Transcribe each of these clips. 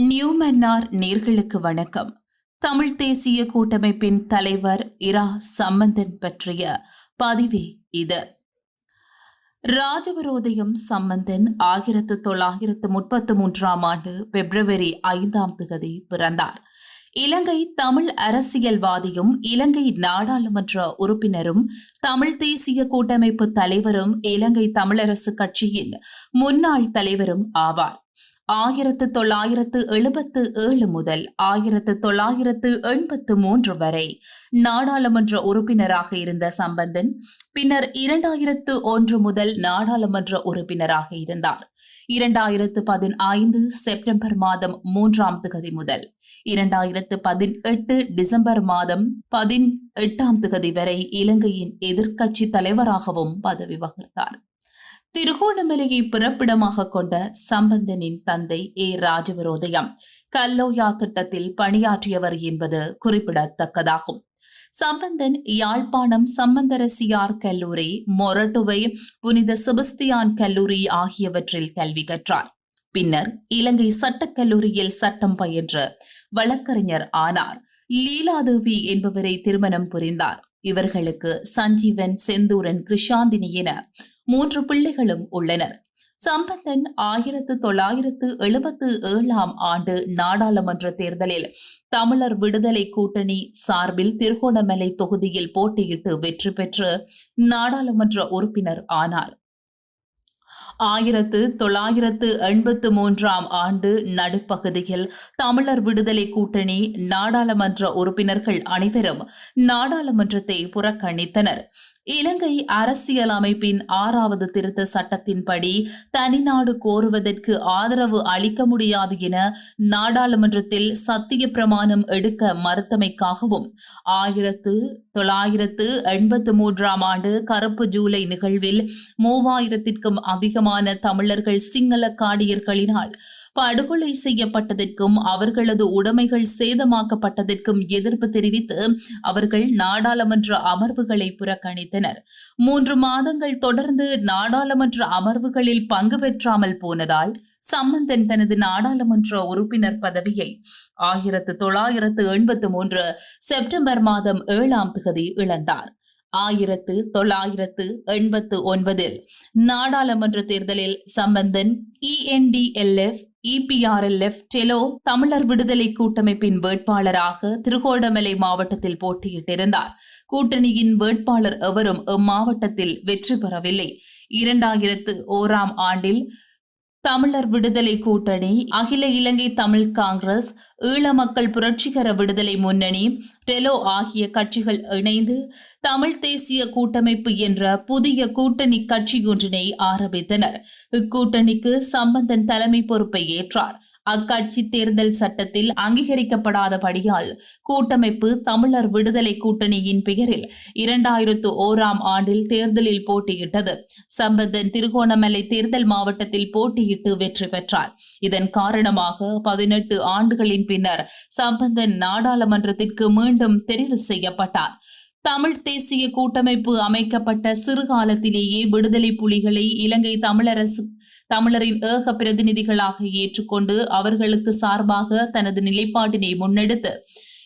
நியூமன்னார் நேர்களுக்கு வணக்கம். தமிழ் தேசிய கூட்டமைப்பின் தலைவர் இரா சம்பந்தன் பற்றிய பதிவே இது. ராஜவரோதயம் சம்பந்தன் ஆயிரத்து தொள்ளாயிரத்து முப்பத்து மூன்றாம் ஆண்டு பிப்ரவரி ஐந்தாம் தேதி பிறந்தார். இலங்கை தமிழ் அரசியல்வாதியும் இலங்கை நாடாளுமன்ற உறுப்பினரும் தமிழ் தேசிய கூட்டமைப்பு தலைவரும் இலங்கை தமிழரசு கட்சியின் முன்னாள் தலைவரும் ஆவார். ஆயிரத்து தொள்ளாயிரத்து எழுபத்து ஏழு முதல் ஆயிரத்து தொள்ளாயிரத்து எண்பத்து மூன்று வரை நாடாளுமன்ற உறுப்பினராக இருந்த சம்பந்தன் பின்னர் இரண்டாயிரத்து ஒன்று முதல் நாடாளுமன்ற உறுப்பினராக இருந்தார். இரண்டாயிரத்து பதினைந்து செப்டம்பர் மாதம் மூன்றாம் திகதி முதல் இரண்டாயிரத்து பதினெட்டு டிசம்பர் மாதம் பதினெட்டாம் திகதி வரை இலங்கையின் எதிர்க்கட்சி தலைவராகவும் பதவி வகித்தார். திருகோணமலையை பிறப்பிடமாக கொண்ட சம்பந்தனின் தந்தை ஏ. ராஜவரோதயம். கல்லோயா திட்டத்தில் பணியாற்றியவர் என்பது குறிப்பிடத்தக்கதாகும். சம்பந்தன் யாழ்ப்பாணம் சம்பந்தரசியார் கல்லூரி மொரட்டுவை புனித செபஸ்தியான் கல்லூரி ஆகியவற்றில் கல்வி கற்றார். பின்னர் இலங்கை சட்டக்கல்லூரியில் சட்டம் பயின்று வழக்கறிஞர் ஆனார். லீலாதேவி என்பவரை திருமணம் புரிந்தார். இவர்களுக்கு சஞ்சீவன் செந்தூரன் கிருஷாந்தினி என மூன்று பிள்ளைகளும் உள்ளனர். சம்பந்தன் ஆயிரத்து தொள்ளாயிரத்து எழுபத்து ஏழாம் ஆண்டு நாடாளுமன்ற தேர்தலில் தமிழர் விடுதலை கூட்டணி சார்பில் திருகோணமலை தொகுதியில் போட்டியிட்டு வெற்றி பெற்று நாடாளுமன்ற உறுப்பினர் ஆனார். ஆயிரத்து தொள்ளாயிரத்து எண்பத்து மூன்றாம் ஆண்டு நடுப்பகுதியில் தமிழர் விடுதலை கூட்டணி நாடாளுமன்ற உறுப்பினர்கள் அனைவரும் நாடாளுமன்றத்தை புறக்கணித்தனர். இலங்கை அரசியல் அமைப்பின் ஆறாவது திருத்த சட்டத்தின்படி தனிநாடு கோருவதற்கு ஆதரவு அளிக்க முடியாது என நாடாளுமன்றத்தில் சத்திய பிரமாணம் எடுக்க மறுத்தமைக்காகவும் ஆயிரத்து தொள்ளாயிரத்து எண்பத்து மூன்றாம் ஆண்டு கருப்பு ஜூலை நிகழ்வில் மூவாயிரத்திற்கும் அதிகம் அதிகமான தமிழர்கள் சிங்கள காடியர்களினால் படுகொலை செய்யப்பட்டதற்கும் அவர்களது உடைமைகள் சேதமாக்கப்பட்டதற்கும் எதிர்ப்பு தெரிவித்து அவர்கள் நாடாளுமன்ற அமர்வுகளை புறக்கணித்தனர். மூன்று மாதங்கள் தொடர்ந்து நாடாளுமன்ற அமர்வுகளில் பங்கு பெற்றாமல் போனதால் சம்பந்தன் தனது நாடாளுமன்ற உறுப்பினர் பதவியை ஆயிரத்து தொள்ளாயிரத்து எண்பத்து மூன்று செப்டம்பர் மாதம் ஏழாம் தேதி இழந்தார். ஆயிரத்து தொள்ளாயிரத்து எண்பத்து ஒன்பதில் நாடாளுமன்ற தேர்தலில் சம்பந்தன் இஎன்டிஎல்எஃப் இபிஆர்எல்எஃப் டெலோ தமிழர் விடுதலை கூட்டமைப்பின் வேட்பாளராக திருகோணமலை மாவட்டத்தில் போட்டியிட்டிருந்தார். கூட்டணியின் வேட்பாளர் எவரும் இம்மாவட்டத்தில் வெற்றி பெறவில்லை. இரண்டாயிரத்து ஓராம் ஆண்டில் தமிழர் விடுதலை கூட்டணி அகில இலங்கை தமிழ் காங்கிரஸ் ஈழ மக்கள் புரட்சிகர விடுதலை முன்னணி டெலோ ஆகிய கட்சிகள் இணைந்து தமிழ் தேசிய கூட்டமைப்பு என்ற புதிய கூட்டணி கட்சியொன்றினை ஆரம்பித்தனர். இக்கூட்டணிக்கு சம்பந்தன் தலைமை பொறுப்பை ஏற்றார். அக்கட்சி தேர்தல் சட்டத்தில் அங்கீகரிக்கப்படாதபடியால் கூட்டமைப்பு தமிழர் விடுதலை கூட்டணியின் பெயரில் இரண்டாயிரத்து ஓராம் ஆண்டில் தேர்தலில் போட்டியிட்டது. சம்பந்தன் திருகோணமலை தேர்தல் மாவட்டத்தில் போட்டியிட்டு வெற்றி பெற்றார். இதன் காரணமாக பதினெட்டு ஆண்டுகளின் பின்னர் சம்பந்தன் நாடாளுமன்றத்திற்கு மீண்டும் தெரிவு செய்யப்பட்டார். தமிழ் தேசிய கூட்டமைப்பு அமைக்கப்பட்ட சிறுகாலத்திலேயே விடுதலை புலிகளை இலங்கை தமிழரசு தமிழரின் ஏக பிரதிநிதிகளாக ஏற்றுக்கொண்டு அவர்களுக்கு சார்பாக தனது நிலைப்பாட்டினை முன்னெடுத்து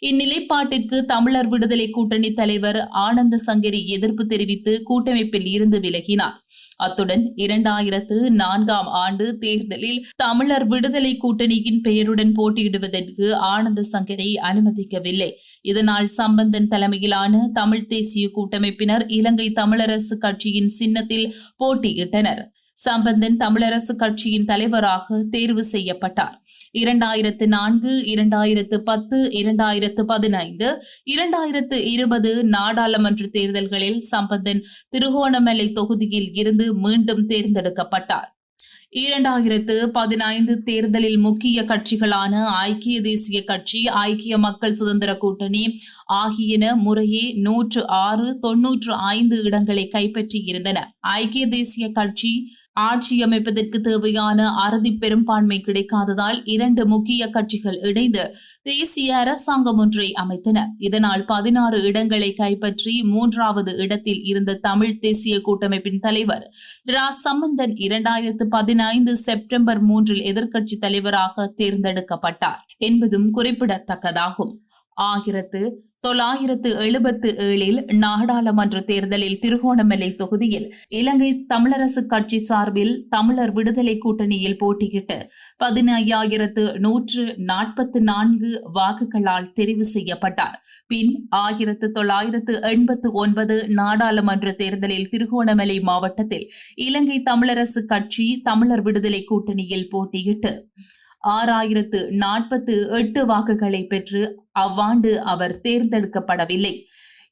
இந்நிலைப்பாட்டிற்கு தமிழர் விடுதலை கூட்டணி தலைவர் ஆனந்த சங்கரி எதிர்ப்பு தெரிவித்து கூட்டமைப்பில் இருந்து விலகினார். அத்துடன் இரண்டாயிரத்து நான்காம் ஆண்டு தேர்தலில் தமிழர் விடுதலை கூட்டணியின் பெயருடன் போட்டியிடுவதற்கு ஆனந்த சங்கரை அனுமதிக்கவில்லை. இதனால் சம்பந்தன் தலைமையிலான தமிழ் தேசிய கூட்டமைப்பினர் இலங்கை தமிழரசு கட்சியின் சின்னத்தில் போட்டியிட்டனர். சம்பந்தன் தமிழரசு கட்சியின் தலைவராக தேர்வு செய்யப்பட்டார். இரண்டாயிரத்து நான்கு இரண்டாயிரத்து பத்து இரண்டாயிரத்து பதினைந்து இரண்டாயிரத்து இருபது நாடாளுமன்ற தேர்தல்களில் சம்பந்தன் திருகோணமலை தொகுதியில் இருந்து மீண்டும் தேர்ந்தெடுக்கப்பட்டார். இரண்டாயிரத்து பதினைந்து தேர்தலில் முக்கிய கட்சிகளான ஐக்கிய தேசிய கட்சி ஐக்கிய மக்கள் சுதந்திர கூட்டணி ஆகியன முறையே நூற்று ஆறு தொன்னூற்று ஐந்து இடங்களை கைப்பற்றியிருந்தன. ஐக்கிய தேசிய கட்சி ஆட்சி அமைப்பதற்கு தேவையான அறுதி பெரும்பான்மை கிடைக்காததால் இரண்டு முக்கிய கட்சிகள் இணைந்து தேசிய அரசாங்கம் ஒன்றை அமைத்தன. இதனால் பதினாறு இடங்களை கைப்பற்றி மூன்றாவது இடத்தில் இருந்த தமிழ் தேசிய கூட்டமைப்பின் தலைவர் ரா சம்பந்தன் இரண்டாயிரத்து பதினைந்து செப்டம்பர் மூன்றில் எதிர்க்கட்சி தலைவராக தேர்ந்தெடுக்கப்பட்டார் என்பதும் குறிப்பிடத்தக்கதாகும். ஆயிரத்து தொள்ளாயிரத்து எழுபத்து ஏழில் நாடாளுமன்ற தேர்தலில் திருகோணமலை தொகுதியில் இலங்கை தமிழரசு கட்சி சார்பில் தமிழர் விடுதலை கூட்டணியில் போட்டியிட்டு பதினையாயிரத்து நூற்று நாற்பத்து நான்கு வாக்குகளால் தெரிவு செய்யப்பட்டார். பின் ஆயிரத்து தொள்ளாயிரத்து எண்பத்து ஒன்பது நாடாளுமன்ற தேர்தலில் திருகோணமலை மாவட்டத்தில் இலங்கை தமிழரசு கட்சி தமிழர் விடுதலை கூட்டணியில் போட்டியிட்டு ஆறாயிரத்து நாற்பத்து எட்டு வாக்குகளை பெற்று அவ்வாண்டு அவர் தேர்ந்தெடுக்கப்படவில்லை.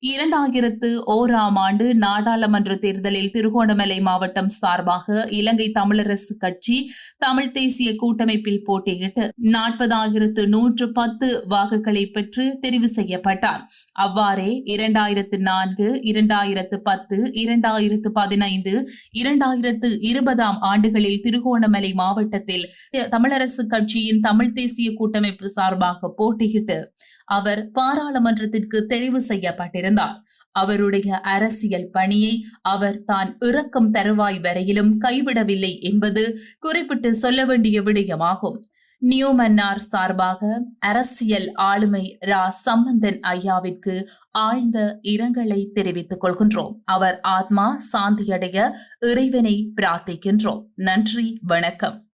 இரண்டாயிரத்து ஓராம் ஆண்டு நாடாளுமன்ற தேர்தலில் திருகோணமலை மாவட்டம் சார்பாக இலங்கை தமிழரசு கட்சி தமிழ் தேசிய கூட்டமைப்பில் போட்டியிட்டு நாற்பதாயிரத்து நூற்று பத்து வாக்குகளை பெற்று தெரிவு செய்யப்பட்டார். அவ்வாறே இரண்டாயிரத்து நான்கு இரண்டாயிரத்து பத்து இரண்டாயிரத்து பதினைந்து இரண்டாயிரத்து இருபதாம் ஆண்டுகளில் திருகோணமலை மாவட்டத்தில் தமிழரசு கட்சியின் தமிழ் தேசிய கூட்டமைப்பு சார்பாக போட்டியிட்டு அவர் பாராளுமன்றத்திற்கு தெரிவு செய்யப்பட்டிருந்தார். அவருடைய அரசியல் பணியை அவர் தான் இறக்கும் தருவாய் வரையிலும் கைவிடவில்லை என்பது குறிப்பிட்டு சொல்ல வேண்டிய விடயமாகும். நியூமன்னார் சார்பாக அரசியல் ஆளுமை ரா. சம்பந்தன் ஐயாவிற்கு ஆழ்ந்த இரங்கலை தெரிவித்துக் கொள்கின்றோம். அவர் ஆத்மா சாந்தியடைய இறைவனை பிரார்த்திக்கின்றோம். நன்றி வணக்கம்.